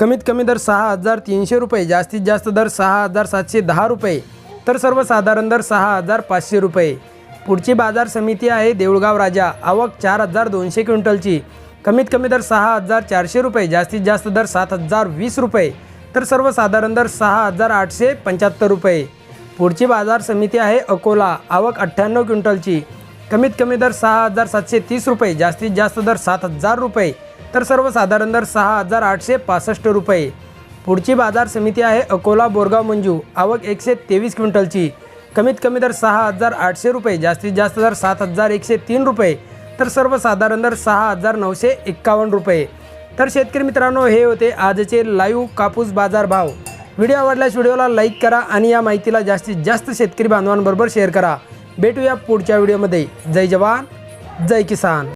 कमीत कमी दर सहा हजार तीनशे रुपये जास्तीत जास्त दर सहा हजार सातशे दहा रुपये तर सर्वसाधारण दर सहा हजार पाचशे रुपये. पुढची बाजार समिती आहे देऊळगाव राजा आवक चार हजार दोनशे क्विंटलची. कमीत कमी दर सहा हजार चारशे रुपये जास्तीत जास्त दर सात हजार वीस रुपये तर सर्वसाधारण दर सहा हजार आठशे पंच्याहत्तर रुपये. पुढची बाजार समिती आहे अकोला आवक अठ्ठ्याण्णव क्विंटलची. कमीत कमी दर सहा हजार सातशे तीस रुपये जास्तीत जास्त दर सात हजार रुपये तर सर्वसाधारण दर सहा हजार आठशे पासष्ट रुपये. पुढची बाजार समिती आहे अकोला बोरगाव मंजू. आवक एकशे तेवीस क्विंटलची. कमीत कमी दर सहा हजार आठशे रुपये जास्तीत जास्त दर सात हजार एकशे तीन रुपये. तर सर्वसाधारण दर सहा हजार नऊशे एक्कावन्न रुपये. तर शेतकरी मित्रांनो हे होते आजचे लाईव्ह कापूस बाजार भाव. व्हिडिओ आवडल्यास व्हिडिओला लाईक करा आणि या माहितीला जास्तीत जास्त शेतकरी बांधवांबरोबर शेअर करा. भेटूया पुढच्या व्हिडिओमध्ये जय जवान जय किसान.